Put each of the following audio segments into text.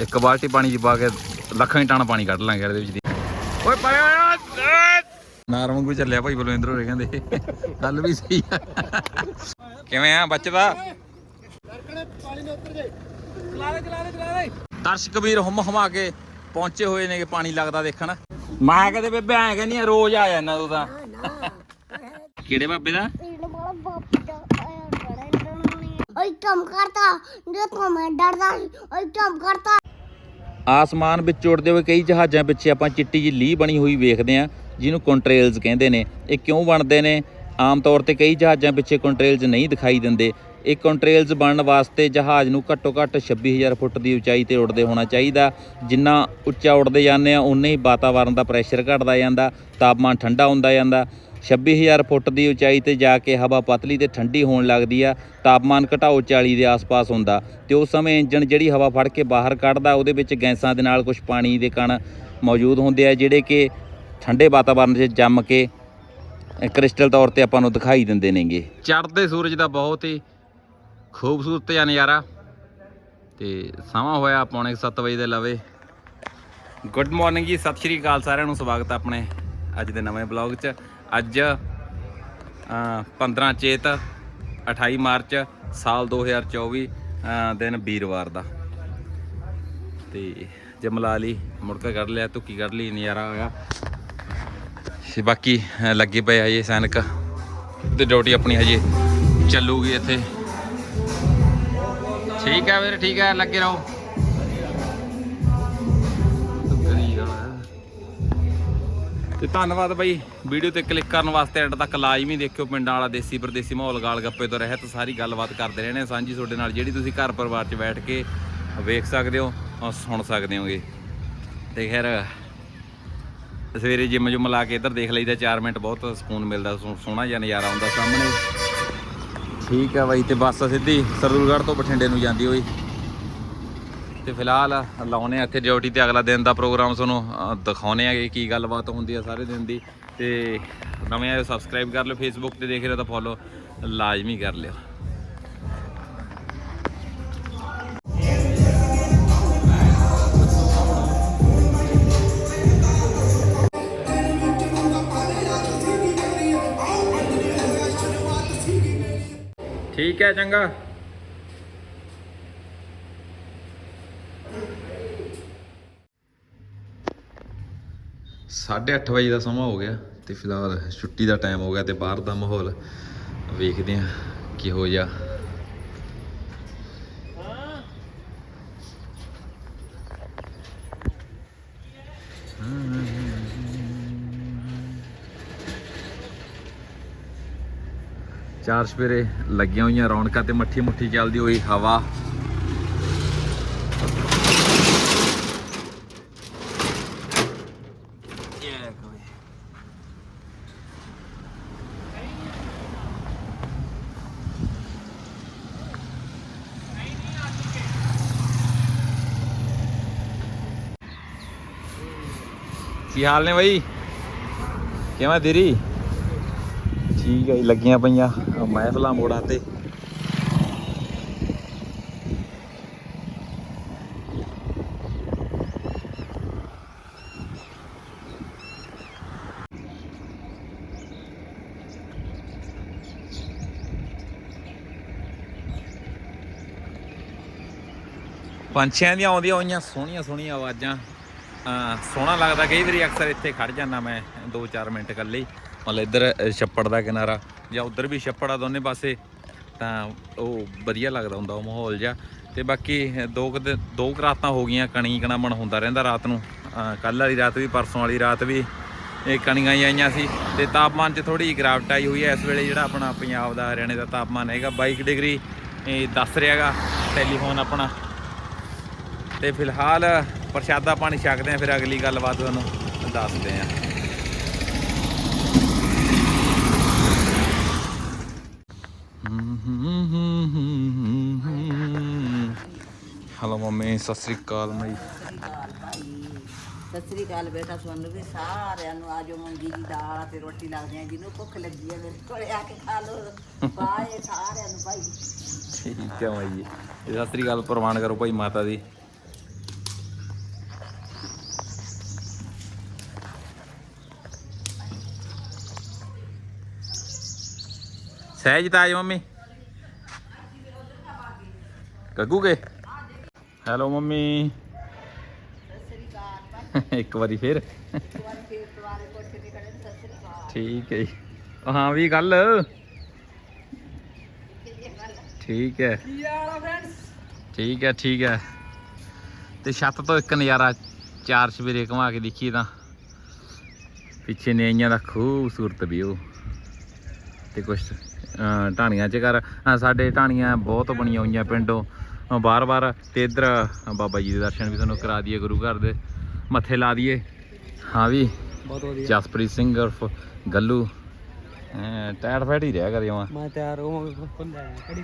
ਇੱਕ ਬਾਲਟੀ ਪਾਣੀ ਚ ਪਾ ਕੇ ਲੱਖਾਂ ਹੀ ਟਨ ਪਾਣੀ ਕੱਢ ਲਾਂਗੇ ਇਹਦੇ ਵਿੱਚ ਦੀ। ਓਏ ਪਾਏ ਓਏ ਵਾਂਗੂ ਚੱਲਿਆ ਭਾਈ ਬਲਵਿੰਦਰ ਹੋਰੇ ਕਹਿੰਦੇ। ਗੱਲ ਵੀ ਸਹੀ ਆ। ਕਿਵੇਂ ਆ ਬੱਚਦਾ? ਦਰਸ਼ਕ ਵੀਰ ਹਮ ਹਮਾ ਕੇ ਪਹੁੰਚੇ ਹੋਏ ਨੇ ਕਿ ਪਾਣੀ ਲੱਗਦਾ ਦੇਖਣ। ਮੈਂ ਕਹਿੰਦੇ ਬੇਬੇ ਐ ਕਹਿੰਦੀ ਆ, ਰੋਜ਼ ਆ ਜਾਂਦਾ ਤੂੰ ਤਾਂ। ਕਿਹੜੇ ਬਾਬੇ ਦਾ? ਓਏ, ਕੰਮ ਕਰਤਾ। ਦੇਖੋ ਮੈਂ ਡਰਦਾ ਓਏ, ਕੰਮ ਕਰਤਾ। ਆਸਮਾਨ ਵਿੱਚ ਉੜਦੇ ਹੋਏ ਕਈ ਜਹਾਜ਼ਾਂ ਪਿੱਛੇ ਆਪਾਂ ਚਿੱਟੀ ਜਿਹੀ ਲੀਹ ਬਣੀ ਹੋਈ ਵੇਖਦੇ ਹਾਂ, ਜਿਹਨੂੰ ਕੰਟਰੇਲਸ ਕਹਿੰਦੇ ਨੇ। ਇਹ ਕਿਉਂ ਬਣਦੇ ਨੇ? ਆਮ ਤੌਰ ਤੇ ਕਈ ਜਹਾਜ਼ਾਂ ਪਿੱਛੇ ਕੰਟਰੇਲਸ ਨਹੀਂ ਦਿਖਾਈ ਦਿੰਦੇ। ਇਹ ਕੰਟਰੇਲਸ ਬਣਨ ਵਾਸਤੇ ਜਹਾਜ਼ ਨੂੰ ਘੱਟੋ ਘੱਟ 26000 ਫੁੱਟ ਦੀ ਉਚਾਈ ਤੇ ਉੱਡਦੇ ਹੋਣਾ ਚਾਹੀਦਾ। ਜਿੰਨਾ ਉੱਚਾ ਉੱਡਦੇ ਜਾਂਦੇ ਆ, ਉਨੇ ਹੀ ਵਾਤਾਵਰਣ ਦਾ ਪ੍ਰੈਸ਼ਰ ਘਟਦਾ ਜਾਂਦਾ, ਤਾਪਮਾਨ ਠੰਡਾ ਹੁੰਦਾ ਜਾਂਦਾ। 26000 ਫੁੱਟ ਦੀ ਉਚਾਈ ਤੇ ਜਾ ਕੇ ਹਵਾ ਪਤਲੀ ਤੇ ਠੰਡੀ ਹੋਣ ਲੱਗਦੀ ਆ, ਤਾਪਮਾਨ ਘਟਾਓ 40 ਦੇ ਆਸ-ਪਾਸ ਹੁੰਦਾ। ਤੇ ਉਸ ਸਮੇਂ ਇੰਜਨ ਜਿਹੜੀ ਹਵਾ ਫੜ ਕੇ ਬਾਹਰ ਕੱਢਦਾ, ਉਹਦੇ ਵਿੱਚ ਗੈਸਾਂ ਦੇ ਨਾਲ ਕੁਝ ਪਾਣੀ ਦੇ ਕਣ ਮੌਜੂਦ ਹੁੰਦੇ ਆ, ਜਿਹੜੇ ਕਿ ਠੰਡੇ ਵਾਤਾਵਰਣ 'ਚ ਜੰਮ ਕੇ ਕ੍ਰਿਸਟਲ ਤੌਰ ਤੇ ਆਪਾਂ ਨੂੰ ਦਿਖਾਈ ਦਿੰਦੇ ਨੇਗੇ। ਚੜ੍ਹਦੇ ਸੂਰਜ ਦਾ ਬਹੁਤ ਹੀ ਖੂਬਸੂਰਤ ਜਿਹਾ ਨਜ਼ਾਰਾ। ਤੇ ਸਮਾਂ ਹੋਇਆ ਪੌਣੇ 7 ਵਜੇ ਦੇ ਲਵੇ। ਗੁੱਡ ਮਾਰਨਿੰਗ ਜੀ, ਸਤਿ ਸ਼੍ਰੀ ਅਕਾਲ ਸਾਰਿਆਂ ਨੂੰ, ਸਵਾਗਤ ਆਪਣੇ ਅੱਜ ਦੇ ਨਵੇਂ ਬਲੌਗ 'ਚ। ਅੱਜ ਅ, 15 ਚੇਤ 28 ਮਾਰਚ ਸਾਲ 2024 ਅ, ਦਿਨ ਵੀਰਵਾਰ ਦਾ। ਤੇ ਜਮਲਾ ਲਈ ਮੁੜਕਾ ਕੱਢ ਲਿਆ ਧੁੱਕੀ ਕੱਢ ਲਈ? ਨਜ਼ਾਰਾ ਹੋਇਆ ਤੇ ਬਾਕੀ ਲੱਗੇ ਪਏ ਹਜੇ ਸੈਨਿਕ। ਤੇ ਡਿਊਟੀ ਆਪਣੀ ਹਜੇ ਚੱਲੂਗੀ ਇੱਥੇ। ਠੀਕ ਹੈ ਵੀਰ ਠੀਕ ਹੈ ਲੱਗੇ ਰਹੋ। ਤੇ ਧੰਨਵਾਦ ਬਾਈ। ਵੀਡੀਓ ਤੇ ਕਲਿੱਕ ਕਰਨ ਵਾਸਤੇ ਐਡ ਤੱਕ ਲਾਜ਼ਮੀ ਦੇਖਿਓ ਪਿੰਡਾਂ ਵਾਲਾ ਦੇਸੀ ਪਰਦੇਸੀ ਮਾਹੌਲ ਗਾਲ ਗੱਪੇ ਤੋਂ ਰਹਿਤ ਸਾਰੀ ਗੱਲਬਾਤ ਕਰਦੇ ਰਹਿਣੇ ਸਾਂਝੀ ਤੁਹਾਡੇ ਨਾਲ ਜਿਹੜੀ ਤੁਸੀਂ ਘਰ ਪਰਿਵਾਰ 'ਚ ਬੈਠ ਕੇ ਵੇਖ ਸਕਦੇ ਹੋ ਔਰ ਸੁਣ ਸਕਦੇ ਹੋਗੇ। ਤੇ ਖੈਰ ਸਵੇਰੇ ਜਿਮ ਜੁਮ ਲਾ ਕੇ ਇੱਧਰ ਦੇਖ ਲਈਦਾ 4 ਮਿੰਟ ਬਹੁਤ ਸਕੂਨ ਮਿਲਦਾ ਸੋ- ਸੋਹਣਾ ਜਿਹਾ ਨਜ਼ਾਰਾ ਆਉਂਦਾ ਸਾਹਮਣੇ। ਠੀਕ ਆ ਬਾਈ ਤੇ ਬੱਸ ਸਿੱਧੀ ਸਰਦੂਲਗੜ੍ਹ ਤੋਂ ਬਠਿੰਡੇ ਨੂੰ ਜਾਂਦੀ ਹੋਈ। ਤੇ ਫਿਲਹਾਲ ਲਾਉਨੇ ਆ ਇੱਥੇ ਡਿਊਟੀ ਤੇ ਅਗਲਾ ਦਿਨ ਦਾ ਪ੍ਰੋਗਰਾਮ ਤੁਹਾਨੂੰ ਅ, ਦਿਖਾਉਨੇ ਆ ਕਿ ਕੀ ਗੱਲਬਾਤ ਹੁੰਦੀ ਆ ਸਾਰੇ ਦਿਨ ਦੀ। ਤੇ ਨਵੇਂ ਆਏ ਸਬਸਕ੍ਰਾਈਬ ਕਰ ਲਿਓ ਫੇਸਬੁੱਕ ਤੇ ਦੇਖ ਰਹੇ ਹੋ ਤਾਂ ਫੋਲੋ ਲਾਜ਼ਮੀ ਕਰ ਲਿਓ ਠੀਕ ਹੈ ਚੰਗਾ ਸਾਢੇ ਅੱਠ ਵਜੇ ਦਾ ਸਮਾਂ ਹੋ ਗਿਆ ਤੇ ਫਿਲਹਾਲ ਛੁੱਟੀ ਦਾ ਟਾਈਮ ਹੋ ਗਿਆ ਤੇ ਬਾਹਰ ਦਾ ਮਾਹੌਲ ਵੇਖਦੇ ਆ ਕਿਹੋ ਜਿਹਾ। ਚਾਰ ਸਵੇਰੇ ਲੱਗੀਆਂ ਹੋਈਆਂ ਰੌਣਕਾਂ ਤੇ ਮੱਠੀ ਮੁੱਠੀ ਚੱਲਦੀ ਹੋਈ ਹਵਾ। ਕੀ ਹਾਲ ਨੇ ਬਾਈ? ਕਿਵੇਂ ਤੇਰੀ? ਠੀਕ ਹੈ ਜੀ, ਲੱਗੀਆਂ ਪਈਆਂ। ਆਹ ਮਹਿਫਲਾਂ ਮੋੜਾਂ ਤੇ। ਪੰਛੀਆਂ ਦੀਆਂ ਆਉਂਦੀਆਂ ਹੋਈਆਂ ਸੋਹਣੀਆਂ ਸੋਹਣੀਆਂ ਆਵਾਜ਼ਾਂ। ਸੋਹਣਾ ਲੱਗਦਾ, ਕਈ ਵਾਰੀ ਅਕਸਰ ਇੱਥੇ ਖੜ ਜਾਂਦਾ ਮੈਂ 2-4 ਮਿੰਟ ਇਕੱਲੇ ਮਤਲਬ ਇੱਧਰ ਛੱਪੜ ਦਾ ਕਿਨਾਰਾ, ਜਾਂ ਉੱਧਰ ਵੀ ਛੱਪੜ ਆ ਦੋਨੇ ਪਾਸੇ, ਤਾਂ ਉਹ ਵਧੀਆ ਲੱਗਦਾ ਹੁੰਦਾ, ਉਹ ਮਾਹੌਲ ਜਿਹਾ। ਤੇ ਬਾਕੀ ਦੋ ਕੁ ਦਿਨ- ਦੋ ਰਾਤਾਂ ਹੋ ਗਈਆਂ ਕਣੀ ਕਣਾਮਣ ਹੁੰਦਾ ਰਹਿੰਦਾ ਰਾਤ ਨੂੰ। ਕੱਲ ਵਾਲੀ ਰਾਤ ਵੀ, ਪਰਸੋਂ ਵਾਲੀ ਰਾਤ ਵੀ ਇਹ ਕਣੀਆਂ ਹੀ ਆਈਆਂ ਸੀ। ਤੇ ਤਾਪਮਾਨ 'ਚ ਥੋੜੀ ਗਿਰਾਵਟ ਆਈ ਹੋਈ ਹੈ, ਇਸ ਵੇਲੇ ਜਿਹੜਾ ਆਪਣਾ ਪੰਜਾਬ ਦਾ, ਹਰਿਆਣੇ ਦਾ ਤਾਪਮਾਨ ਹੈਗਾ 22 ਡਿਗਰੀ, ਇਹ ਦੱਸ ਰਿਹਾਗਾ ਟੈਲੀਫੋਨ ਆਪਣਾ। ਤੇ ਫਿਲਹਾਲ ਪ੍ਰਸ਼ਾਦਾ ਪਾਣੀ ਛਕਦੇ ਆ ਫਿਰ ਅਗਲੀ ਗੱਲਬਾਤ ਤੁਹਾਨੂੰ ਦੱਸਦੇ ਆ। ਹਲੋ ਮੰਮੀ ਸਤਿ ਸ੍ਰੀ ਅਕਾਲ ਮਈ। ਸਤਿ ਸ੍ਰੀ ਅਕਾਲ ਬੇਟਾ ਤੁਹਾਨੂੰ ਵੀ ਸਾਰਿਆਂ ਨੂੰ ਆਜੋ ਮੂੰਗੀ ਦੀ ਦਾਲ ਤੇ ਰੋਟੀ ਲੱਗਦੀ ਹੈ ਜਿਹਨੂੰ ਭੁੱਖ ਲੱਗੀ ਹੈ ਮੇਰੇ ਕੋਲੇ ਆ ਕੇ ਖਾ ਲਓ। ਬਾਏ ਸਾਰਿਆਂ ਨੂੰ ਭਾਈ। ਠੀਕ ਹੈ ਮਾਈ। ਜੀ ਤੇ ਸਤਿ ਸ੍ਰੀ ਅਕਾਲ ਪ੍ਰਵਾਨ ਕਰੋ ਭਾਈ ਮਾਤਾ ਦੀ। ਸਹਿਜ ਤਾਜ ਮੰਮੀ। ਗੱਗੂ ਕੇ? Hello mummy. ਇੱਕ ਵਾਰੀ ਫੇਰ। ਠੀਕ ਹੈ ਜੀ। ਹਾਂ ਵੀ ਗੱਲ। ਠੀਕ ਹੈ। ਠੀਕ ਹੈ ਠੀਕ ਹੈ। ਤੇ ਛੱਤ ਤੋਂ ਇੱਕ ਨਜ਼ਾਰਾ ਚਾਰ ਸਵੇਰੇ ਘੁਮਾ ਕੇ ਦੇਖੀ ਤਾਂ। ਪਿੱਛੇ ਨੇਈਆਂ ਦਾ ਖੂਬਸੂਰਤ ਵਿਊ ਤੇ ਕੁਛ ਢਾਣੀਆਂ ਚ ਘਰ ਸਾਡੇ ਢਾਣੀਆਂ ਬਹੁਤ ਬਣੀਆਂ ਹੋਈਆਂ ਪਿੰਡੋਂ। ਬਾਰ-ਬਾਰ ਤੇ ਇੱਧਰ ਬਾਬਾ ਜੀ ਦੇ ਦਰਸ਼ਨ ਵੀ ਤੁਹਾਨੂੰ ਕਰਾ ਦਈਏ ਗੁਰੂ ਘਰ ਦੇ ਮੱਥੇ ਲਾ ਦਈਏ। ਹਾਂ ਵੀ ਬਹੁਤ ਵਧੀਆ। ਜਸਪ੍ਰੀਤ ਸਿੰਘ ਉਰਫ ਗੱਲੂ। ਟਾਇਰ ਫੈਟ ਹੀ ਰਿਹਾ ਕਰ ਜਮਾ ਮੈਂ ਤਿਆਰ ਹੋਵਾਂਗਾ ਫੁੱਲ ਆਇਆ ਕੜੀ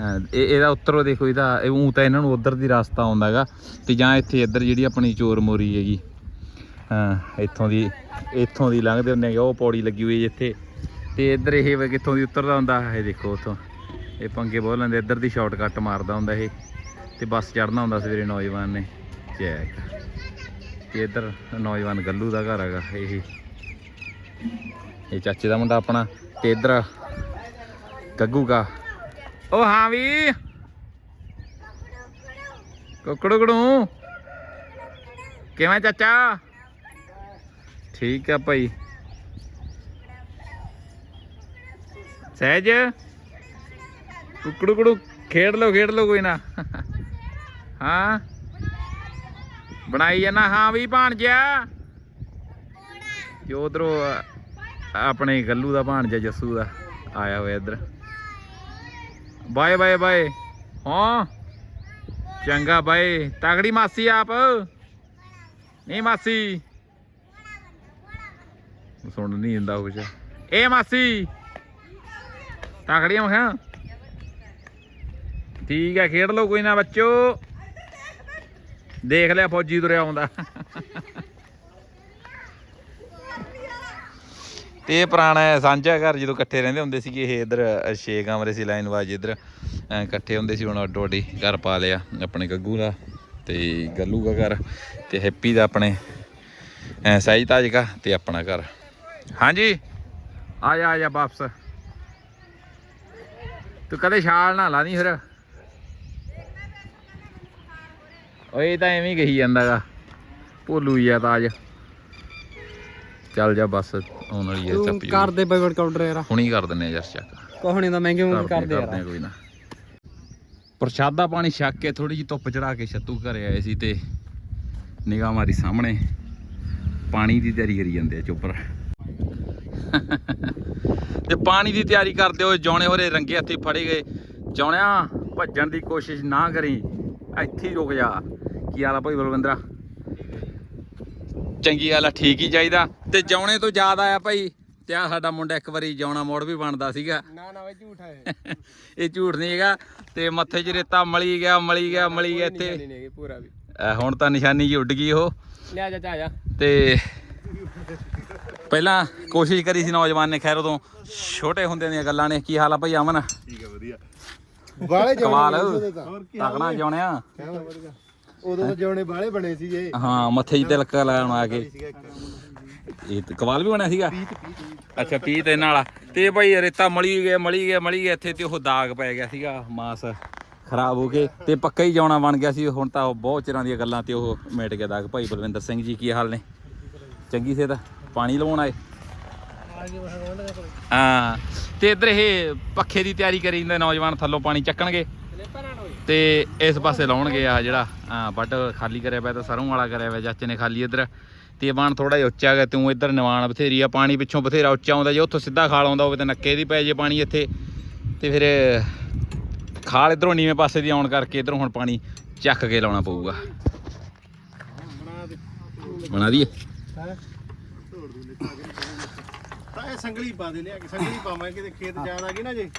ਹਾਂ, ਇਹ ਇਹਦਾ ਉੱਤਰੋਂ ਦੇਖੋ ਇਹਦਾ ਇਹ ਊਂ ਤਾਂ ਇਹਨਾਂ ਨੂੰ ਉਧਰ ਦੀ ਰਸਤਾ ਆਉਂਦਾ ਹੈਗਾ ਤੇ ਜਾਂ ਇੱਥੇ ਇੱਧਰ ਜਿਹੜੀ ਆਪਣੀ ਚੋਰ ਮੋਰੀ ਹੈਗੀ। ਹਾਂ ਇੱਥੋਂ ਦੀ ਇੱਥੋਂ ਦੀ ਲੰਘਦੇ ਹੁੰਦੇ ਹੈਗੇ ਉਹ ਪੌੜੀ ਲੱਗੀ ਹੋਈ ਜਿੱਥੇ ਤੇ ਇੱਧਰ ਇਹ ਕਿੱਥੋਂ ਦੀ ਉਤਰਦਾ ਹੁੰਦਾ, ਇਹ ਦੇਖੋ ਉੱਥੋਂ। ਇਹ ਪੰਗੇ ਬਹੁਤ ਲੈਂਦੇ, ਇੱਧਰ ਦੀ ਸ਼ਾਰਟਕਟ ਮਾਰਦਾ ਹੁੰਦਾ ਇਹ। ਤੇ ਬੱਸ ਚੜਨਾ ਹੁੰਦਾ ਸਵੇਰੇ ਨੌਜਵਾਨ ਨੇ। ਚੈੱਕ ਤੇ ਇੱਧਰ ਨੌਜਵਾਨ ਗੱਲੂ ਦਾ ਘਰ ਹੈਗਾ, ਇਹ। ਇਹ ਚਾਚੇ ਦਾ ਮੁੰਡਾ ਆਪਣਾ, ਤੇ ਇੱਧਰ ਗੱਗੂ ਕਾ ਓ ਹਾਂ ਵੀ। ਕੁਕੜੂ। ਕਿਵੇਂ ਚਾਚਾ? ਠੀਕ ਆ ਭਾਈ। ਸਹਿਜ? ਕੁਕੜੂ ਕੜੂ ਖੇਡ ਲਓ ਖੇਡ ਲਓ ਕੋਈ ਨਾ। ਹਾਂ? ਬਣਾਈ ਜਾਣਾ ਹਾਂ ਵੀ ਭਾਣਜਾ। ਜੋ ਉਧਰੋਂ ਆਪਣੇ ਗੱਲੂ ਦਾ ਭਾਣਜਾ, ਜੱਸੂ ਦਾ, ਆਇਆ ਹੋਇਆ ਇੱਧਰ। Bye bye bye. ਹਾਂ? ਚੰਗਾ, ਬਾਏ। ਤਗੜੀ ਮਾਸੀ ਆਪ। ਨਹੀਂ ਮਾਸੀ। ਸੁਣ ਨਹੀਂ ਹੁੰਦਾ ਕੁਛ। ਏ ਮਾਸੀ। ਤਗੜੀਆਂ ਮੈਂ ਕਿਹਾ ਠੀਕ ਹੈ, ਖੇਡ ਲਓ ਕੋਈ ਨਾ ਬੱਚੋ। ਦੇਖ ਲਿਆ ਫੌਜੀ ਤੁਰਿਆ ਆਉਂਦਾ। ਤੇ ਇਹ ਪੁਰਾਣਾ ਸਾਂਝਾ ਘਰ ਜਦੋਂ ਇਕੱਠੇ ਰਹਿੰਦੇ ਹੁੰਦੇ ਸੀਗੇ, ਇਹ ਇਧਰ ਛੇ ਕਮਰੇ ਸੀ, ਲਾਈਨ ਵਾਜ ਇਧਰ। ਇਕੱਠੇ ਹੁੰਦੇ ਸੀ, ਹੁਣ ਅੱਡੋ ਅੱਡੀ ਘਰ ਪਾ ਲਿਆ, ਆਪਣੇ ਗੱਗੂ ਦਾ ਤੇ ਗੱਲੂ ਦਾ ਘਰ ਤੇ ਹੈਪੀ ਦਾ ਆਪਣੇ, ਅਹ ਸਹਿਜ ਤਾਜ ਦਾ ਤੇ ਆਪਣਾ ਘਰ। ਹਾਂਜੀ। ਆ ਜਾ ਆ ਜਾ ਵਾਪਸ। ਤੂੰ ਕਦੇ ਛਾਲ ਨਾ ਲਾ ਨਹੀਂ ਫਿਰ। ਓਏ ਤਾਂ ਐਵੇਂ ਹੀ ਕਹੀ ਜਾਂਦਾਗਾ। ਭੋਲੂ ਹੀ ਆ ਤਾਜ। ਚੱਲ ਜਾ ਬਸ ਆਉਣ ਵਾਲੀ ਹੈ ਚੱਪ ਕਰ ਦੇ ਬਗੜ ਕਾਊਂਟਰ ਯਾਰ। ਹੁਣੀ ਕਰ ਦਿੰਨੇ ਯਾਰ ਚੱਕ। ਕੋਹਣੇ ਦਾ ਮਹਿੰਗੇ ਮਹਿੰਗੇ ਕਰਦੇ ਯਾਰ। ਕੋਈ ਨਾ। ਪ੍ਰਸ਼ਾਦਾ ਪਾਣੀ ਛੱਕ ਕੇ ਥੋੜੀ ਜੀ ਧੁੱਪ ਚੜਾ ਕੇ ਛੱਤੂ ਘਰੇ ਆਏ ਸੀ ਤੇ ਨਿਗਾਹ ਮਾਰੀ ਸਾਹਮਣੇ। ਪਾਣੀ ਦੀ ਤਿਆਰੀ ਕਰੀ ਜਾਂਦੇ ਆ ਚੋਪਰ। ਤੇ ਪਾਣੀ ਦੀ ਤਿਆਰੀ ਕਰਦੇ ਹੋਏ ਜੌਣੇ ਹੋਰੇ ਰੰਗੇ ਹੱਥੀ ਫੜੇ ਗਏ। ਜੌਣਿਆ ਭੱਜਣ ਦੀ ਕੋਸ਼ਿਸ਼ ਨਾ ਕਰੀ। ਇੱਥੇ ਹੀ ਰੁਕ ਜਾ। ਕੀ ਹਾਲ ਆ ਭਾਈ ਬਲਵਿੰਦਰਾ? ਚੰਗੀ ਗੱਲ ਆ ਠੀਕ ਹੀ ਚਾਹੀਦਾ। ਤੇ ਜੌਣੇ ਤੋਂ ਯਾਦ ਆਇਆ ਭਾਈ ਤੇ ਆ ਸਾਡਾ ਮੁੰਡਾ ਇੱਕ ਵਾਰੀ ਜੌਣਾ ਮੋੜ ਵੀ ਬਣਦਾ ਸੀਗਾ। ਨਾ ਨਾ ਵੇ ਝੂਠ ਹੈ। ਇਹ ਝੂਠ ਨਹੀਂ ਹੈਗਾ। ਤੇ ਮੱਥੇ 'ਚ ਰੇਤਾ ਮਲੀ ਗਿਆ ਮਲੀ ਗਿਆ ਮਲੀ ਗਿਆ ਇੱਥੇ। ਹੁਣ ਤਾਂ ਨਿਸ਼ਾਨੀ ਜੀ ਉੱਡ ਗਈ ਉਹ। ਲਿਆ ਜਾ ਜਾ ਜਾ। ਤੇ ਪਹਿਲਾਂ ਕੋਸ਼ਿਸ਼ ਕਰੀ ਸੀ ਨੌਜਵਾਨ ਨੇ ਖੈਰ ਉਦੋਂ ਛੋਟੇ ਹੁੰਦੇ ਦੀਆਂ ਗੱਲਾਂ ਨੇ। ਕੀ ਹਾਲ ਆ ਭਾਈ ਅਮਨ? ਬਾਲੇ ਕਮਾਲ। ਹੋਰ ਕੀ ਤਕਣਾ ਜਿਉਣਿਆ। ਉਦੋਂ ਤਾਂ ਜਿਉਣੇ ਬਾਲੇ ਬਣੇ ਸੀਗੇ। ਹਾਂ ਮੱਥੇ 'ਚ ਤਿਲਕ ਲਾਉਣ ਆ ਕੇ। ਇਹ ਤੇ ਕਵਾਲ ਵੀ ਬਣਿਆ ਸੀਗਾ। ਅੱਛਾ ਪੀ ਤੇ ਨਾਲ ਤੇ ਭਾਈ ਰੇਤਾ ਮਲੀ ਗਿਆ ਮਲੀ ਗਿਆ ਮਲੀ ਗਿਆ। ਇੱਥੇ ਤੇ ਉਹ ਦਾਗ ਪੈ ਗਿਆ ਸੀਗਾ ਮਾਸ ਖਰਾਬ ਹੋ ਕੇ। ਤੇ ਪੱਕਾ ਹੀ ਜਾਉਣਾ ਬਣ ਗਿਆ ਸੀ। ਹੁਣ ਤਾਂ ਉਹ ਬਹੁਤ ਚਿਰਾਂ ਦੀਆਂ ਗੱਲਾਂ ਤੇ ਉਹ ਮਿਟ ਗਿਆ ਦਾਗ। ਭਾਈ ਬਲਵਿੰਦਰ ਸਿੰਘ ਜੀ ਕੀ ਹਾਲ ਨੇ? ਚੰਗੀ ਸਿਹਤ? ਪਾਣੀ ਲਵਾਉਣ ਆਏ। ਹਾਂ ਤੇ ਇੱਧਰ ਇਹ ਪੱਖੇ ਦੀ ਤਿਆਰੀ ਕਰੀ ਜਾਂਦੇ ਨੌਜਵਾਨ ਥੱਲੋਂ ਪਾਣੀ ਚੱਕਣਗੇ। ਤੇ ਇਸ ਪਾਸੇ ਲਾਉਣਗੇ ਆ ਜਿਹੜਾ ਹਾਂ ਬੱਟ ਖਾਲੀ ਕਰਿਆ ਪਿਆ ਤਾਂ ਸਰੋਂ ਵਾਲਾ ਕਰਿਆ ਪਿਆ ਚਾਚੇ ਨੇ ਖਾਲੀ ਇੱਧਰ। ਤੇ ਬਾਣ ਥੋੜਾ ਜਿਹਾ ਉੱਚਾ ਗਿਆ ਤੂੰ ਇੱਧਰ ਨਿਵਾਣ ਬਥੇਰੀ ਆ ਪਾਣੀ ਪਿੱਛੋਂ ਬਥੇਰਾ ਉੱਚਾ ਆਉਂਦਾ ਜੇ ਉੱਥੋਂ ਸਿੱਧਾ ਖਾਲ ਆਉਂਦਾ ਹੋਵੇ ਤਾਂ ਨੱਕੇ ਦੀ ਪੈ ਜੇ ਪਾਣੀ ਇੱਥੇ। ਤੇ ਫਿਰ ਖਾਲ ਇਧਰੋਂ ਨੀਵੇਂ ਪਾਸੇ ਦੀ ਆਉਣ ਕਰਕੇ ਇਧਰੋਂ ਹੁਣ ਪਾਣੀ ਚੱਕ ਕੇ ਲਾਉਣਾ ਪਊਗਾ। ਬਣਾ ਦਈਏ? ਇਹ ਸੰਗਲੀ ਪਾ ਦੇ ਲਿਆ ਕਿ ਸੰਗਲੀ ਪਾਵਾਂਗੇ ਕਿਤੇ ਖੇਤ ਜਾਣ ਆ ਗਈ ਨਾ ਜੇ?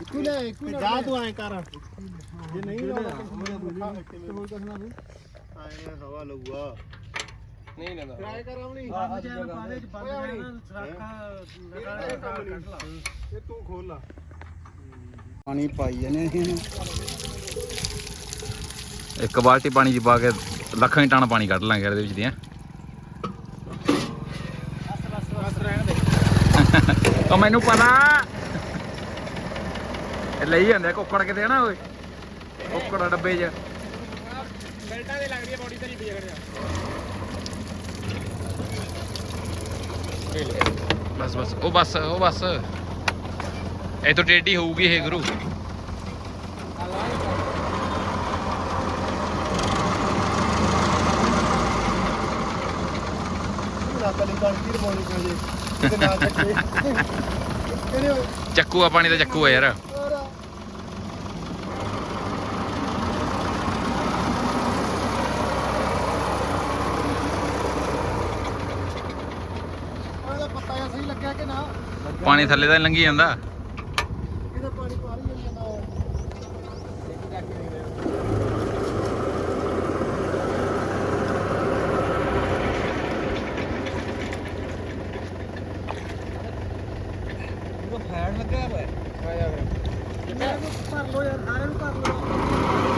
ਇੱਕੂ ਲੈ ਇੱਕੂ ਜਾ ਤੂੰ ਐ ਕਰ। ਜੇ ਨਹੀਂ ਲਾਉਣਾ ਤਾਂ ਹੋਰ ਕਰਨਾ ਵੀ ਆਏ ਹਵਾ ਲਊਗਾ। ਨਹੀਂ ਲੈਂਦਾ। ਟਰਾਈ ਕਰ ਆਉਣੀ। ਆਹ ਜਗ੍ਹਾ ਪਾਲੇ ਚ ਬੰਦ ਇਹ ਤੂੰ ਖੋਲ ਲਾ। ਪਾਣੀ ਪਾਈ ਜਨੇ ਇੱਕ ਬਾਲਟੀ ਪਾਣੀ 'ਚ ਪਾ ਕੇ ਲੱਖਾਂ ਹੀ ਟਨ ਪਾਣੀ ਕੱਢ ਲਾਂਗੇ ਇਹਦੇ ਵਿੱਚ ਦੀਆਂ ਬਸ ਰਹਿਣ ਦੇ ਉਹ ਮੈਨੂੰ ਪਤਾ। ਇਹ ਲਈ ਜਾਂਦੇ ਆ ਕੁੱਕੜ ਕਿਤੇ ਨਾ ਓਏ? ਕੁੱਕੜ ਡੱਬੇ 'ਚ। ਬੈਲਟਾਂ ਦੇ ਲੱਗਦੀ ਹੈ ਬੋਡੀ ਤੇ ਨਹੀਂ ਪਈ ਬਸ ਬਸ, ਉਹ ਬਸ ਉਹ ਬਸ। ਇਹ ਤੋਂ ਟੇਢੀ ਹੋਊਗੀ ਇਹ ਗੁਰੂ। ਰਾਤ ਵਾਲੀ ਕਣਕੀ ਰਵਾਉਣੀ ਪੈ ਜੇ ਚੱਕੇ ਆ ਪਾਣੀ ਦਾ ਚੱਕੂ ਆ ਯਾਰ ਉਹਦਾ ਪੱਤਾ ਜਿਹਾ ਸਹੀ ਲੱਗਿਆ ਕਿ ਨਾ? ਪਾਣੀ ਥੱਲੇ ਤਾਂ ਨੀ ਲੰਘੀ ਜਾਂਦਾ ਕਿਤੇ ਪਾਣੀ ਪਾ ਰਹੀ ਜਾਂਦਾ ਉਹ ਉਹ ਫੈਨ ਲੱਗਿਆ ਹੋਇਆ ਆਇਆ ਫਿਰ ਭਰ ਲੋ ਯਾਰ ਸਾਰਿਆਂ ਨੂੰ ਭਰ ਲੋ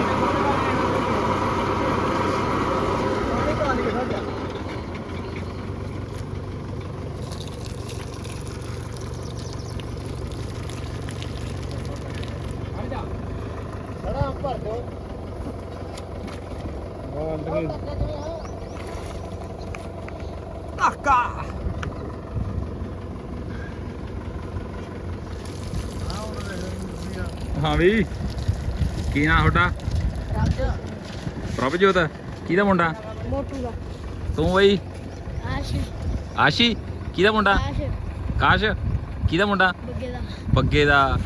ਹਾਂ ਵੀ। ਕੀ ਨਾਂ ਤੁਹਾਡਾ? ਪ੍ਰਭਜੋਤ। ਕਿਹਦਾ ਮੁੰਡਾ? ਮੋਟੂ ਦਾ ਤੂੰ ਬਈ? ਆਸ਼। ਆਸ਼ੀ? ਕਿਹਦਾ ਮੁੰਡਾ? ਕਾਸ਼? ਕਿਹਦਾ ਮੁੰਡਾ? ਬੱਗੇ ਦਾ। ਬੱਗੇ ਦਾ।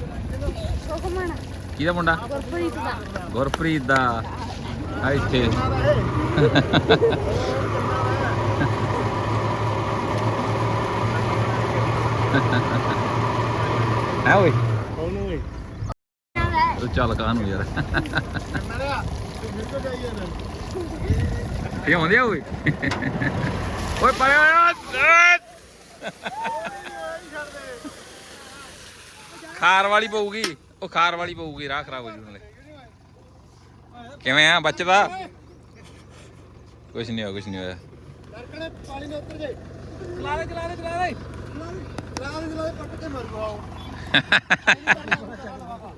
ਕਿਹਦਾ ਮੁੰਡਾ? ਗੁਰਪ੍ਰੀਤ ਦਾ। ਗੁਰਪ੍ਰੀਤ ਦਾ। ਆ ਇੱਥੇ। ਉਹਨੂੰ ਓਏ। ਤੂੰ ਚੱਲ ਨਿਕਲ ਜਾਈ ਯਾਰ। ਇਹ ਆਉਂਦੇ ਆ ਓਏ ਓਏ ਪਰੇ ਓਏ ਖਾਰ ਵਾਲੀ ਪਊਗੀ। ਉਹ ਖਾਰ ਵਾਲੀ ਪਊਗੀ ਰਾਹ ਖਰਾਬ ਹੋ ਜੂ ਨਾਲੇ। ਕਿਵੇਂ ਆ ਬਚਦਾ? ਕੁਛ ਨਹੀਂ ਹੋਇਆ ਕੁਛ ਨਹੀਂ ਹੋਇਆ। ਲੜਕਣੇ ਪਾਣੀ ਦੇ ਉੱਤਰ ਜੇ। ਚਲਾ ਦੇ ਚਲਾ ਦੇ ਚਲਾ ਦੇ। ਰਾਹ ਦੇ ਚਲਾ ਪੱਟ ਕੇ ਮਰ ਉਹ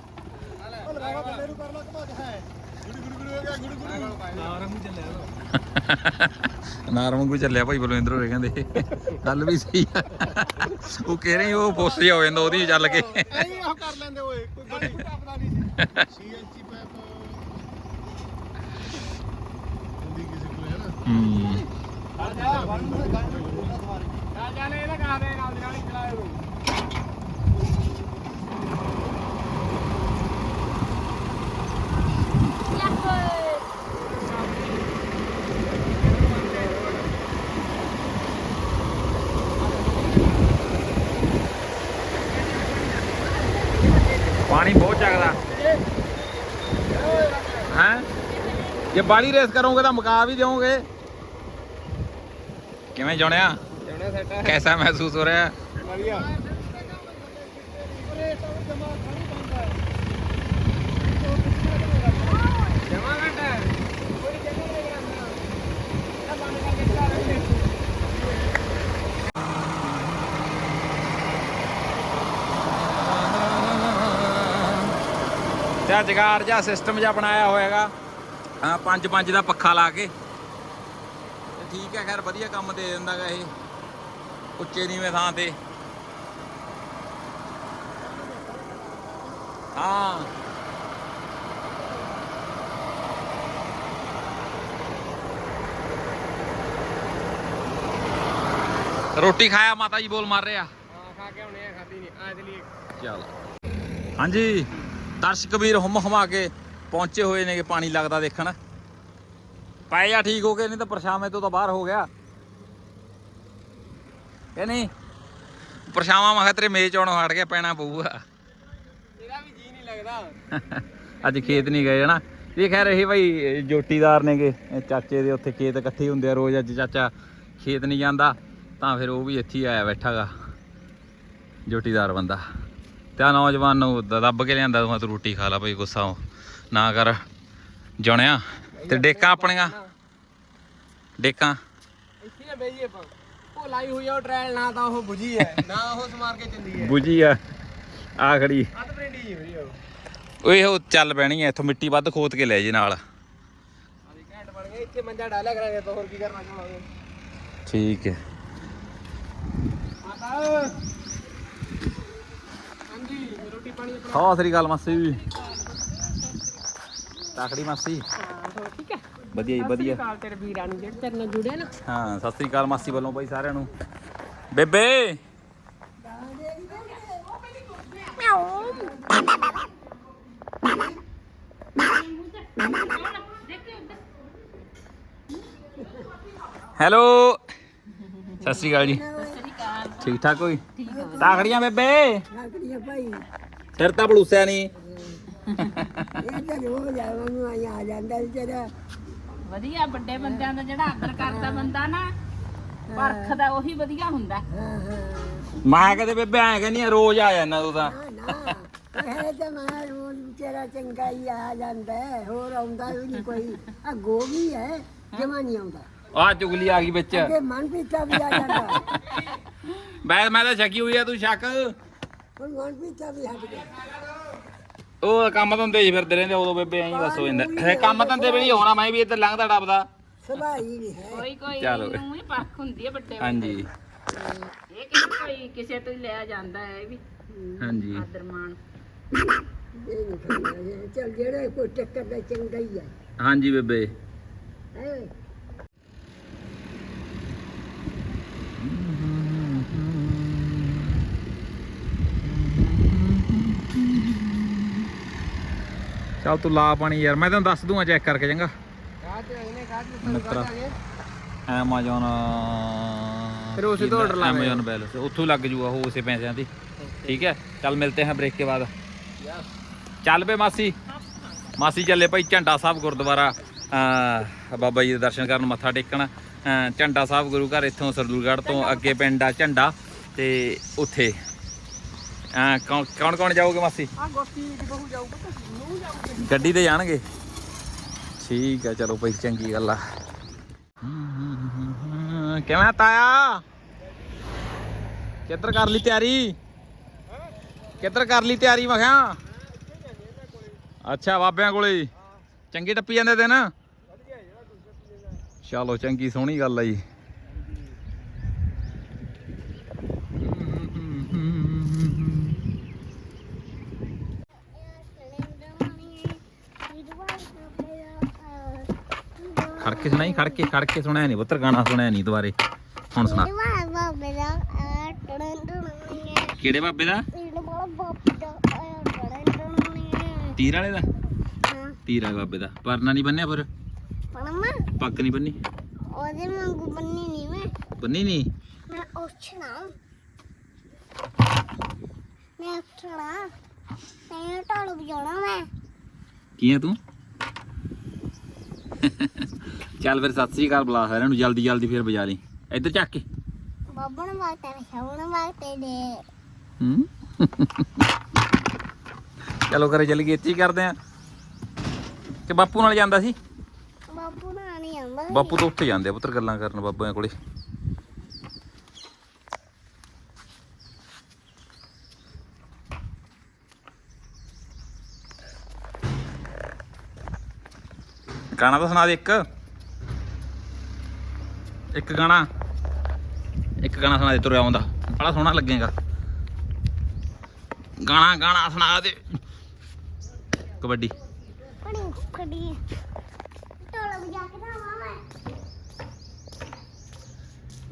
ਲਗਾਵਾ ਬੰਦੇ ਨੂੰ ਕਰ ਲਾ ਕਮਾ ਹੈ। ਗੁੜ ਗੁੜ ਗੁੜ ਹੋ ਗਿਆ ਗੁੜ ਗੁੜ ਨਾਰ ਨੂੰ ਚੱਲਿਆ ਵਾਂਗੂ ਚੱਲਿਆ ਭਾਈ ਬਲਵਿੰਦਰ ਹੋਰੇ ਕਹਿੰਦੇ। ਗੱਲ ਵੀ ਸਹੀ ਆ। ਉਹ ਕਹਿ ਰਹੇ ਉਹ ਫੁੱਸ ਜਾ ਹੋ ਜਾਂਦਾ ਉਹਦੀ ਚੱਲ ਕੇ। ਐਂ ਉਹ ਕਰ ਲੈਂਦੇ ਓਏ ਕੋਈ ਬੜੀ ਟੱਪਦਾ ਨਹੀਂ। ਸੀ ਸੀਐਨਜੀ ਪੈਪ ਹੁੰਦੀ ਕਿਸੇ ਕੋਲ ਹੈ। ਨਾ ਹੂੰ ਆ ਜਾ ਵੜ ਨੂੰ ਗੰਢ ਨੂੰ ਸਵਾਰੀ ਚੱਲ ਚੱਲ ਇਹ ਨਾ ਕਰਾ ਦੇ ਨਾਲ ਦੀ ਨਾਲ ਹੀ ਚਲਾ ਦੇ ਤੂੰ ਪਾਣੀ ਬਹੁਤ ਚੱਕਦਾ। ਹੈ? ਜੇ ਬਾਲੀ ਰੇਸ ਕਰੋਗੇ ਤਾਂ ਮੁਕਾ ਵੀ ਦਿਓਗੇ। ਕਿਵੇਂ ਜੁਣਿਆ? ਜਉਣਾ ਸੈਟ ਕੈਸਾ ਮਹਿਸੂਸ ਹੋ ਰਿਹਾ? ਵਧੀਆ ਜਮਾ ਘੰਟਾ ਕੋਈ ਜਗ੍ਹਾ ਨਹੀਂ ਕਰਨਾ ਇਹ ਬੰਦ ਕਰਕੇ ਚਲਾ ਦੇ ਆਹ ਜਗਾੜ ਜਿਹਾ ਸਿਸਟਮ ਜਿਹਾ ਬਣਾਇਆ ਹੋਇਆਗਾ। ਆ ਪੰਜ ਪੰਜ ਦਾ ਪੱਖਾ ਲਾ ਕੇ। ਠੀਕ ਹੈ ਖੈਰ ਵਧੀਆ ਕੰਮ ਦੇ ਦਿੰਦਾਗਾ ਇਹ। ਉੱਚੇ ਨੀਵੇਂ ਥਾਂ ਤੇ। ਹਾਂ। ਰੋਟੀ ਖਾਇਆ ਮਾਤਾ ਜੀ ਬੋਲ ਮਾਰ ਰਿਹਾ। ਹਾਂ ਖਾ ਕੇ ਆਉਣੇ ਆ ਖਾਦੀ ਨਹੀਂ ਆ ਚਲੀਏ ਚੱਲ। ਹਾਂਜੀ। ਦਰਸ਼ਕ ਵੀਰ ਹੁਮ ਹੁਮਾ ਕੇ ਪਹੁੰਚੇ ਹੋਏ ਨੇਗੇ ਪਾਣੀ ਲੱਗਦਾ ਦੇਖਣ। ਪੈ ਜਾ ਠੀਕ ਹੋ ਗਏ ਨਹੀਂ ਤਾਂ ਪਰਛਾਵੇਂ ਤੋਂ ਤਾਂ ਬਾਹਰ ਹੋ ਗਿਆ। ਕਿ ਨਹੀਂ ਪਰਛਾਵਾਂ ਮੈਂ ਕਿਹਾ ਤੇਰੇ ਮੇਚ ਆਉਣੋਂ ਹਟ ਗਿਆ ਪੈਣਾ ਪਊਗਾ। ਤੇਰਾ ਵੀ ਜੀ ਨਹੀਂ ਲੱਗਦਾ। ਅੱਜ ਖੇਤ ਨਹੀਂ ਗਏ ਹਨਾ। ਇਹ ਖੈਰ ਇਹ ਭਾਈ ਜੋਟੀਦਾਰ ਨੇਗੇ ਇਹ ਚਾਚੇ ਦੇ ਉੱਥੇ ਖੇਤ ਇਕੱਠੇ ਹੁੰਦੇ ਆ ਰੋਜ਼ ਅੱਜ ਚਾਚਾ ਖੇਤ ਨਹੀਂ ਜਾਂਦਾ ਤਾਂ ਫਿਰ ਉਹ ਵੀ ਇੱਥੇ ਆਇਆ ਬੈਠਾਗਾ ਜੋਟੀਦਾਰ ਬੰਦਾ। ਤੇ ਆ ਨੌਜਵਾਨ ਨੂੰ ਦੱਬ ਕੇ ਲਿਆਂਦਾ ਤੂੰ ਤੂੰ ਰੋਟੀ ਖਾ ਲਾ ਭਾਈ ਗੁੱਸਾ ਨਾ ਕਰ ਜੁਣਿਆ। ਤੇ ਡੇਕਾਂ ਆਪਣੀਆਂ? ਡੇਕਾਂ? ਇੱਥੇ ਨਾ ਬਈਏ ਆਪਾਂ। ਉਹ ਲਾਈ ਹੋਈ ਆ ਉਹ ਟ੍ਰਾਇਲ ਨਾ ਤਾਂ ਉਹ ਬੁਝੀ ਹੈ ਨਾ ਉਹ ਸਮਾਰ ਕੇ ਚੱਲੀ ਹੈ ਬੁਝੀ ਆ। ਆ ਖੜੀ ਅੱਧ ਪ੍ਰਿੰਡੀ ਜੀ ਹੋਈ ਉਹ। ਓਏ ਉਹ ਚੱਲ ਪੈਣੀ ਐ ਇੱਥੋਂ ਮਿੱਟੀ ਵੱਧ ਖੋਤ ਕੇ ਲੈ ਜੇ ਨਾਲ। ਆਦੀ ਘੈਂਟ ਬਣ ਗਏ ਇੱਥੇ ਮੰਜਾ ਡਾਲਿਆ ਕਰਾਂਗੇ ਤਾਂ ਹੋਰ ਕੀ ਕਰਨਾ ਚਾਹਾਂਗੇ ਠੀਕ ਹੈ। ਮਾਤਾ ਹਾਂਜੀ ਰੋਟੀ ਪਾਣੀ ਆਪਣਾ ਸਤਿ ਸ੍ਰੀ ਅਕਾਲ ਮਾਸੀ। ਤਾਕੜੀ ਮਾਸੀ। ਹਾਂ ਠੀਕ ਹੈ? ਵਧੀਆ ਜੀ ਵਧੀਆ। ਕਾਲ ਤੇਰੇ ਵੀਰਾਂ ਨੂੰ ਜਿਹੜੇ ਤੇਰੇ ਨਾਲ ਜੁੜੇ ਨਾ। ਹਾਂ ਸਤਿ ਸ੍ਰੀ ਅਕਾਲ ਮਾਸੀ ਵੱਲੋਂ ਬਾਈ ਸਾਰਿਆਂ ਨੂੰ। ਬੇਬੇ। ਹੈਲੋ। ਸਤਿ ਸ੍ਰੀ ਅਕਾਲ ਜੀ। ਠੀਕ ਠਾਕ ਹੋਈ ਤਾਕੜੀਆਂ ਬੇਬੇ। ਲੱਕੜੀਆਂ ਭਾਈ। ਫਿਰ ਤਾਂ ਬਲੂਸਿਆ ਨਹੀਂ। ਇਹ ਤਾਂ ਹੋ ਜਾਵਾਂ ਨੂੰ ਆਇਆ ਆ ਜਾਂਦਾ ਵਿਚਾਰਾ ਵਧੀਆ ਵੱਡੇ ਬੰਦਿਆਂ ਦਾ ਜਿਹੜਾ ਆਦਰ ਕਰਦਾ ਬੰਦਾ ਨਾ ਪਰਖਦਾ ਉਹੀ ਵਧੀਆ ਹੁੰਦਾ। ਹਾਂ ਹਾਂ ਮੈਂ ਕਦੇ ਬੇਬੇ ਐ ਕਹਿੰਦੀ ਆ, ਰੋਜ਼ ਆ ਜਾਂਦਾ ਤੂੰ ਤਾਂ। ਨਾ ਨਾ ਇਹ ਤਾਂ ਮੈਂ ਰੋਜ਼ ਵਿਚਾਰਾ ਚੰਗਾ ਹੀ ਆ ਜਾਂਦਾ ਹੈ, ਹੋਰ ਆਉਂਦਾ ਵੀ ਨਹੀਂ ਕੋਈ ਆ ਗੋਗੀ ਹੈ ਜਮਾ ਨਹੀਂ ਆਉਂਦਾ। ਆ ਚੁਗਲੀ ਆ ਗਈ ਵਿੱਚ। ਤੇ ਮਨ ਪੀਤਾ ਵੀ ਆ ਜਾਂਦਾ। ਮੈਂ ਮੈਂ ਤਾਂ ਛਕੀ ਹੋਈ ਆ ਤੂੰ ਸ਼ੱਕ ਹੁਣ ਮਨ ਪੀਤਾ ਵੀ ਹਟ ਗਿਆ। ਉਹ ਕੰਮ ਧੰਦੇ 'ਚ ਫਿਰਦੇ ਰਹਿੰਦੇ ਉਦੋਂ ਬੇਬੇ ਐਂ ਬਸ ਹੋ ਜਾਂਦਾ। ਕੰਮ ਧੰਦੇ ਹੀ ਹੋਣਾ ਮੈਂ ਵੀ ਇੱਧਰ ਲੰਘਦਾ ਡੱਬਦਾ। ਸੁਭਾਅ ਹੀ ਨਹੀਂ ਹੈ। ਕੋਈ ਕੋਈ ਚਲੋ। ਨੂੰ ਹੀ ਪਰਖ ਹੁੰਦੀ ਹੈ ਵੱਡੇ ਹਾਂਜੀ। ਇਹ ਕਿਸੇ ਕੋਈ ਕਿਸੇ ਤੋਂ ਹੀ ਲਿਆ ਜਾਂਦਾ ਹੈ ਇਹ ਵੀ। ਹਾਂਜੀ। ਆਦਰ ਮਾਣ। ਇਹ ਨਹੀਂ ਕਰਨਾ ਇਹ ਚੱਲ ਜਿਹੜਾ ਕੋਈ ਟੱਕਰ ਦਾ ਚੰਗਾ ਹੀ ਹੈ ਹਾਂਜੀ ਬੇਬੇ। ਹੈ? ਚੱਲ ਤੂੰ ਲਾ ਪਾਣੀ ਯਾਰ ਮੈਂ ਤੈਨੂੰ ਦੱਸ ਦੂੰਗਾ ਚੈੱਕ ਕਰਕੇ ਚੰਗਾ। ਮਿੱਤਰਾ ਐਮਾਜ਼ਨ ਫਿਰ ਉਸੇ ਤੋਂ order ਲਾਵੇਂ। ਐਮਾਜ਼ਨ ਬੈਲੈਂਸ ਉੱਥੋਂ ਲੱਗ ਜੂਗਾ ਉਹ ਉਸੇ ਪੈਸਿਆਂ ਦੀ। ਠੀਕ ਹੈ ਚੱਲ ਮਿਲਤੇ ਹਾਂ ਬ੍ਰੇਕ ਕੇ ਬਾਅਦ। ਚੱਲ ਪਏ ਮਾਸੀ। ਮਾਸੀ ਚੱਲੇ ਭਾਈ ਝੰਡਾ ਸਾਹਿਬ ਗੁਰਦੁਆਰਾ। ਬਾਬਾ ਜੀ ਦੇ ਦਰਸ਼ਨ ਕਰਨ ਮੱਥਾ ਟੇਕਣ। ਝੰਡਾ ਸਾਹਿਬ ਗੁਰੂ ਘਰ ਇੱਥੋਂ ਸਰਦੂਲਗੜ੍ਹ ਤੋਂ ਅੱਗੇ ਪਿੰਡ ਆ ਝੰਡਾ ਤੇ ਉੱਥੇ। ਅਹ ਕੌਣ ਕੌਣ ਕੌਣ ਜਾਓਗੇ ਮਾਸੀ? ਆ ਗੋਤੀ ਦੀ ਬਹੂ ਜਾਊਗਾ ਤਾਂ ਨੂੰ ਜਾਊਗਾ। ਗੱਡੀ ਤੇ ਜਾਣਗੇ? ਠੀਕ ਹੈ ਚਲੋ ਭਾਈ ਚੰਗੀ ਗੱਲ ਆ। ਕਿਵੇਂ ਤਾਇਆ? ਕਿੱਧਰ ਕਰ ਲਈ ਤਿਆਰੀ? ਕਿੱਧਰ ਕਰ ਲਈ ਤਿਆਰੀ? ਮੈਂ ਕਿਹਾ। ਅੱਛਾ ਬਾਬਿਆਂ ਕੋਲੇ। ਚੰਗੀ ਟੱਪੀ ਜਾਂਦੇ ਦਿਨ? ਚਲੋ ਚੰਗੀ ਸੋਹਣੀ ਗੱਲ ਆ ਜੀ। ਖੜ ਕੇ ਸੁਣਾਈ ਖੜ ਕੇ ਖੜ ਕੇ ਸੁਣਿਆ ਨਹੀਂ ਪੁੱਤਰ ਗਾਣਾ ਸੁਣਿਆ ਨਹੀਂ ਦੁਬਾਰੇ। ਹੁਣ ਸੁਣਾ। ਬਾਬੇ ਦਾ ਆ ਟੜਨ ਟੜਨ ਕਿਹੜੇ ਬਾਬੇ ਦਾ? ਇਹ ਬੜਾ ਬਾਬੇ ਦਾ ਆ ਟੜਨ ਟੜਨ ਤੀਰ ਵਾਲੇ ਦਾ? ਹਾਂ ਤੀਰ ਵਾਲੇ ਬਾਬੇ ਦਾ। ਪਰਨਾ ਨਹੀਂ ਬੰਨਿਆ ਫਿਰ? ਪੜਮਾ ਪੱਗ ਨਹੀਂ ਬੰਨੀ? ਉਹਦੇ ਵਾਂਗੂ ਬੰਨੀ ਨਹੀਂ ਮੈਂ ਬੰਨੀ ਨਹੀਂ ਮੈਂ ਉੱਠਣਾ। ਮੈਂ ਉੱਠਣਾ। ਮੈਂ ਢੋਲ ਵਜਾਉਣਾ ਮੈਂ। ਕੀ ਹੈ ਤੂੰ? ਚੱਲ ਫਿਰ ਸਤਿ ਸ੍ਰੀ ਅਕਾਲ ਬੁਲਾ ਸਾਰਿਆਂ ਨੂੰ ਜਲਦੀ ਜਲਦੀ ਫਿਰ ਵਜਾ ਲਈ ਇੱਧਰ ਚੱਕ ਕੇ। ਬਾਬਣ ਵਾਗਤੇ ਸ਼ਵਣ ਵਾਗਤੇ ਦੇ। ਹੂੰ? ਚਲੋ ਚੱਲ ਗਏ ਇੱਥੇ ਹੀ ਕਰਦੇ ਆ। ਕਿ ਬਾਪੂ ਨਾਲ ਜਾਂਦਾ ਸੀ? ਬਾਪੂ ਨਾਲ ਨਹੀਂ ਆਉਂਦਾ। ਬਾਪੂ ਤਾਂ ਉੱਥੇ ਜਾਂਦੇ ਆ ਪੁੱਤਰ ਗੱਲਾਂ ਕਰਨ ਬਾਬਿਆਂ ਕੋਲੇ। ਗਾਣਾ ਤਾਂ ਸੁਣਾ ਦੇ ਇੱਕ। ਇੱਕ ਗਾਣਾ। ਇੱਕ ਗਾਣਾ ਸੁਣਾ ਦੇ ਤੁਰਿਆ ਆਉਂਦਾ। ਬੜਾ ਸੋਹਣਾ ਲੱਗੇਗਾ। ਗਾਣਾ ਗਾਣਾ ਸੁਣਾ ਦੇ। ਕਬੱਡੀ ਬੜੀ ਖੜੀ ਢੋਲ ਵਜਾ ਕੇ ਨਾ ਮਾਮਾ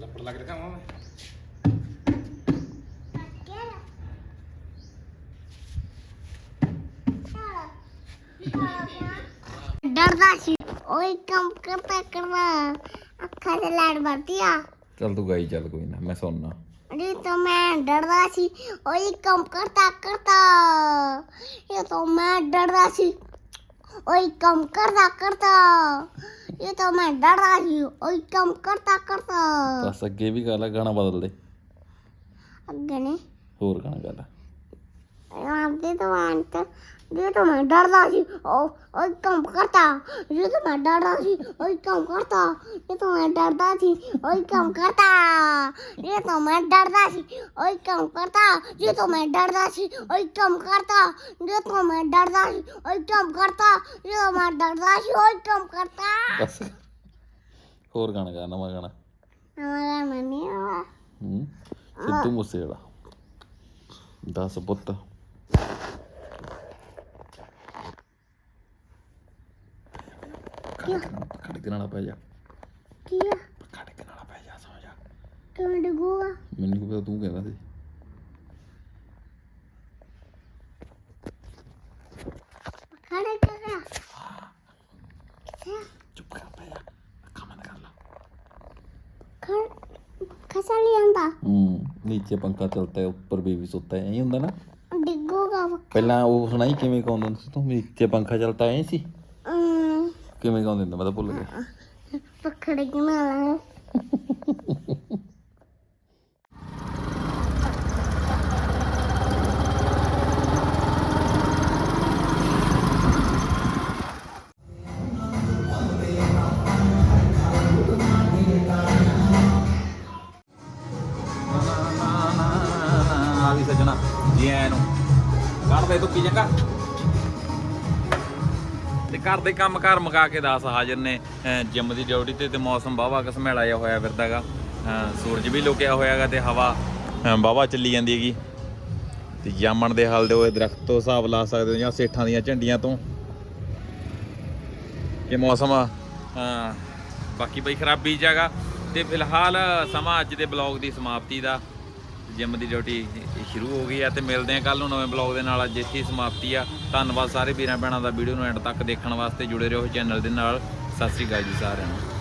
ਲੱਪੜ ਲੱਗ ਰਿਹਾ ਮਾਮਾ ਡਰਦਾ ਸੀ ਓਏ ਕੰਮ ਕਰਤਾ ਕਰਵਾ ਲਾਈਟ ਵੱਧਦੀ ਆ। ਚੱਲ ਤੂੰ ਗਾਈ ਚੱਲ ਕੋਈ ਨਾ ਮੈਂ ਸੁਣਨਾ। ਅਰੇ ਤਾਂ ਮੈਂ ਡਰਦਾ ਸੀ ਉਹੀ ਕੰਮ ਕਰਤਾ ਕਰਤਾ। ਇਹ ਤਾਂ ਮੈਂ ਡਰਦਾ ਸੀ ਉਹੀ ਕੰਮ ਕਰਤਾ ਕਰਤਾ। ਇਹ ਤਾਂ ਮੈਂ ਡਰਦਾ ਸੀ ਉਹੀ ਕੰਮ ਕਰਤਾ ਕਰਤਾ। ਬਸ ਅੱਗੇ ਵੀ ਗਾ ਲਾ ਗਾਣਾ ਬਦਲ ਦੇ। ਅੱਗੇ ਨੇ। ਹੋਰ ਗਾਣਾ ਗਾ ਲਾ ਆਪਦੇ ਦੁਆਨ ਤੇ ਜੇ ਤਾਂ ਮੈਂ ਡਰਦਾ ਸੀ ਉਹ ਉਹ ਕੰਮ ਕਰਤਾ। ਜੇ ਤਾਂ ਮੈਂ ਡਰਦਾ ਸੀ ਉਹ ਕੰਮ ਕਰਤਾ। ਜੇ ਤਾਂ ਮੈਂ ਡਰਦਾ ਸੀ ਉਹ ਕੰਮ ਕਰਤਾ। ਜੇ ਤਾਂ ਮੈਂ ਡਰਦਾ ਸੀ ਉਹ ਕੰਮ ਕਰਤਾ। ਜੇ ਤਾਂ ਮੈਂ ਡਰਦਾ ਸੀ ਉਹ ਕੰਮ ਕਰਤਾ। ਜੇ ਤਾਂ ਮੈਂ ਡਰਦਾ ਸੀ ਉਹ ਕੰਮ ਕਰਤਾ। ਜੇ ਤਾਂ ਮੈਂ ਡਰਦਾ ਸੀ ਉਹ ਕੰਮ ਕਰਤਾ। ਬਸ ਹੋਰ ਗਾਣਾ ਗਾ ਨਵਾਂ ਗਾਣਾ। ਮੇਰਾ ਮਨੀ ਆ ਹੂੰ। ਸਿੱਧੂ ਮੂਸੇਵਾਲਾ। ਦਸ ਪੁੱਤ। ਖੜਕ ਨਾਲ ਪੈ ਜਾ ਕੀ ਆ ਖੜਕ ਨਾਲ ਪੈ ਜਾ ਸੌ ਜਾ ਕਿਉਂ ਡਿੱਗੂਗਾ ਮੈਨੂੰ ਕੀ ਪਤਾ ਤੂੰ ਕਹਿੰਦਾ ਸੀ ਖੜੇ ਕਰਾ ਚੁੱਪ ਕਰ ਪੈ ਜਾ ਅੱਖਾਂ ਬੰਦ ਕਰ ਲਾ ਖੜ ਖਸਾ ਨਹੀਂ ਆਂਦਾ ਹੂੰ ਨੀਚੇ ਪੰਖਾ ਚਲਤਾ ਹੈ ਉੱਪਰ ਬੇਬੀ ਸੁੱਤਾ ਹੈ ਐਂ ਹੁੰਦਾ ਨਾ ਡਿੱਗੂਗਾ ਪਹਿਲਾਂ ਉਹ ਸੁਣਾਈ ਕਿਵੇਂ ਗਾਉਂਦਾ ਹੁੰਦਾ ਸੀ ਤੂੰ ਨੀਚੇ ਪੰਖਾ ਚਲਤਾ ਐਂ ਸੀ ਅਮ, ਕਿਵੇਂ ਗਾਉਂਦੇ ਹੁੰਦਾ ਮੈਂ ਤਾਂ ਭੁੱਲ ਗਿਆ। ਪਕੜ ਕੇ ਨਾ ਲਾ ਆ ਵੀ ਸੱਜਣਾ ਜੀ ਐ ਨੂੰ। ਕੱਢ ਦੇ ਤੂੰ ਕੀ ਚੰਗਾ? ਘਰ ਦੇ ਕੰਮ ਘਰ ਮੁਕਾ ਕੇ ਦਾਸ ਹਾਜ਼ਰ ਨੇ ਜਿਮ ਦੀ ਡਿਊਟੀ ਤੇ ਤੇ ਮੌਸਮ ਬਾਵਾ ਘਸਮੈਲਾ ਜਿਹਾ ਹੋਇਆ ਫਿਰਦਾਗਾ। ਸੂਰਜ ਵੀ ਲੁਕਿਆ ਹੋਇਆਗਾ ਤੇ ਹਵਾ ਬਾਵਾ ਚੱਲੀ ਜਾਂਦੀ ਹੈਗੀ। ਤੇ ਜਾਮਣ ਦੇ ਹਲ ਦੇ ਹੋਏ ਦਰਖਤ ਤੋਂ ਹਿਸਾਬ ਲਾ ਸਕਦੇ ਹੋ ਜਾਂ ਸੇਠਾਂ ਦੀਆਂ ਝੰਡੀਆਂ ਤੋਂ। ਕਿ ਮੌਸਮ ਬਾਕੀ ਬਈ ਖਰਾਬੀ ਜਗਾ ਤੇ ਫਿਲਹਾਲ ਸਮਾਂ ਅੱਜ ਦੇ ਬਲੌਗ ਦੀ ਸਮਾਪਤੀ ਦਾ। ਜਿਮ ਦੀ ਡਿਊਟੀ ਸ਼ੁਰੂ ਹੋ ਗਈ ਆ ਤੇ ਮਿਲਦੇ ਆ ਕੱਲ ਨੂੰ ਨਵੇਂ ਬਲੌਗ ਦੇ ਨਾਲ। ਅੱਜ ਇੱਥੇ ਸਮਾਪਤੀ ਆ। ਧੰਨਵਾਦ ਸਾਰੇ ਵੀਰਾਂ ਭੈਣਾਂ ਦਾ ਵੀਡੀਓ ਨੂੰ ਐਂਡ ਤੱਕ ਦੇਖਣ ਵਾਸਤੇ ਜੁੜੇ ਰਹੋ ਚੈਨਲ ਦੇ ਨਾਲ। ਸਤਿ ਸ੍ਰੀ ਅਕਾਲ ਜੀ ਸਾਰਿਆਂ ਨੂੰ।